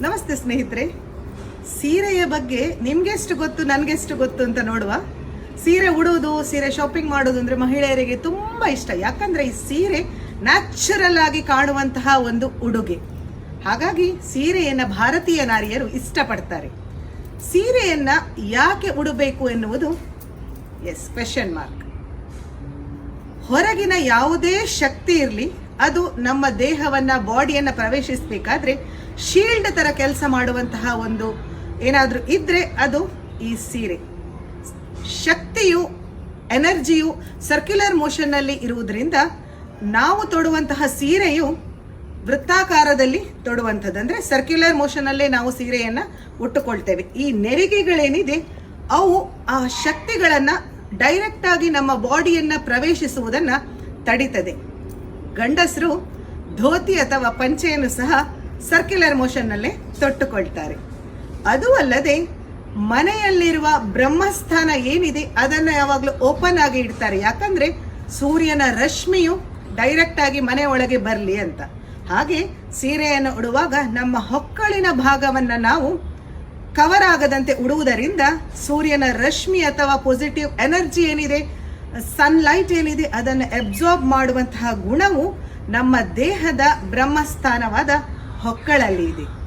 ನಮಸ್ತೆ ಸ್ನೇಹಿತರೆ. ಸೀರೆಯ ಬಗ್ಗೆ ನಿಮಗೆಷ್ಟು ಗೊತ್ತು, ನನಗೆಷ್ಟು ಗೊತ್ತು ಅಂತ ನೋಡುವ. ಸೀರೆ ಉಡುವುದು, ಸೀರೆ ಶಾಪಿಂಗ್ ಮಾಡೋದು ಅಂದ್ರೆ ಮಹಿಳೆಯರಿಗೆ ತುಂಬಾ ಇಷ್ಟ. ಯಾಕಂದ್ರೆ ಈ ಸೀರೆ ನ್ಯಾಚುರಲ್ ಆಗಿ ಕಾಣುವಂತಹ ಒಂದು ಉಡುಗೆ. ಹಾಗಾಗಿ ಸೀರೆಯನ್ನ ಭಾರತೀಯ ನಾರಿಯರು ಇಷ್ಟಪಡ್ತಾರೆ. ಸೀರೆಯನ್ನ ಯಾಕೆ ಉಡಬೇಕು ಎನ್ನುವುದು ಎಸ್ ಕ್ವೆಶನ್ ಮಾರ್ಕ್ ಹೊರಗಿನ ಯಾವುದೇ ಶಕ್ತಿ ಇರಲಿ ಅದು ನಮ್ಮ ದೇಹವನ್ನು, ಬಾಡಿಯನ್ನು ಪ್ರವೇಶಿಸಬೇಕಾದ್ರೆ ಶೀಲ್ಡ್ ಥರ ಕೆಲಸ ಮಾಡುವಂತಹ ಒಂದು ಏನಾದರೂ ಇದ್ದರೆ ಅದು ಈ ಸೀರೆ. ಶಕ್ತಿಯು, ಎನರ್ಜಿಯು ಸರ್ಕ್ಯುಲರ್ ಮೋಷನ್ನಲ್ಲಿ ಇರುವುದರಿಂದ ನಾವು ತೊಡುವಂತಹ ಸೀರೆಯು ವೃತ್ತಾಕಾರದಲ್ಲಿ ತೊಡುವಂಥದ್ದು ಅಂದರೆ ಸರ್ಕ್ಯುಲರ್ ಮೋಷನಲ್ಲೇ ನಾವು ಸೀರೆಯನ್ನು ಉಟ್ಟುಕೊಳ್ತೇವೆ. ಈ ನೆರಿಗೆಗಳೇನಿದೆ, ಅವು ಆ ಶಕ್ತಿಗಳನ್ನು ಡೈರೆಕ್ಟಾಗಿ ನಮ್ಮ ಬಾಡಿಯನ್ನು ಪ್ರವೇಶಿಸುವುದನ್ನು ತಡಿತದೆ. ಗಂಡಸರು ಧೋತಿ ಅಥವಾ ಪಂಚೆಯನ್ನು ಸಹ ಸರ್ಕ್ಯುಲರ್ ಮೋಷನ್ನಲ್ಲೇ ತೊಟ್ಟುಕೊಳ್ತಾರೆ. ಅದು ಅಲ್ಲದೆ ಮನೆಯಲ್ಲಿರುವ ಬ್ರಹ್ಮಸ್ಥಾನ ಏನಿದೆ ಅದನ್ನು ಯಾವಾಗಲೂ ಓಪನ್ ಆಗಿ ಇಡ್ತಾರೆ. ಯಾಕಂದರೆ ಸೂರ್ಯನ ರಶ್ಮಿಯು ಡೈರೆಕ್ಟ್ ಆಗಿ ಮನೆ ಒಳಗೆ ಬರಲಿ ಅಂತ. ಹಾಗೆ ಸೀರೆಯನ್ನು ಉಡುವಾಗ ನಮ್ಮ ಹೊಕ್ಕಳಿನ ಭಾಗವನ್ನು ನಾವು ಕವರ್ ಆಗದಂತೆ ಉಡುವುದರಿಂದ ಸೂರ್ಯನ ರಶ್ಮಿ ಅಥವಾ ಪಾಸಿಟಿವ್ ಎನರ್ಜಿ ಏನಿದೆ ಸನ್ಲೈಟ್ ಏನಿದೆ ಅದನ್ನು ಅಬ್ಸಾರ್ಬ್ ಮಾಡುವಂತಹ ಗುಣವು ನಮ್ಮ ದೇಹದ ಬ್ರಹ್ಮಸ್ಥಾನವಾದ ಹೊಕ್ಕಳಲ್ಲಿ ಇದೆ